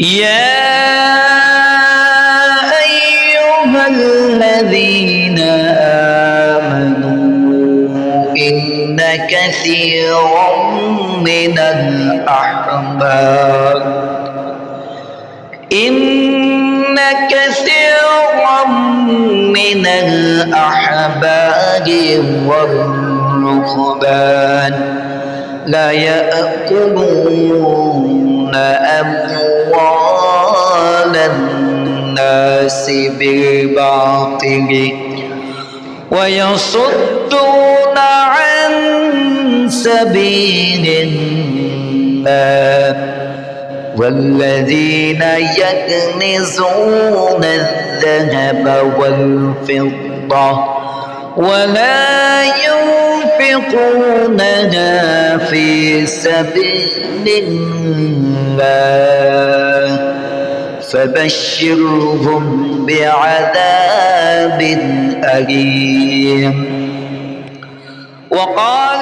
يا أيها الذين آمنوا إن كثيرا من الأحبار إن كثيرا من الأحبار والرهبان لا يأكلون الناس بالباطل ويصدون عن سبيل الله. والذين يكنزون الذهب والفضة ولا ينفقونها في سبيل الله. فبشرهم بعذاب أليم. وقال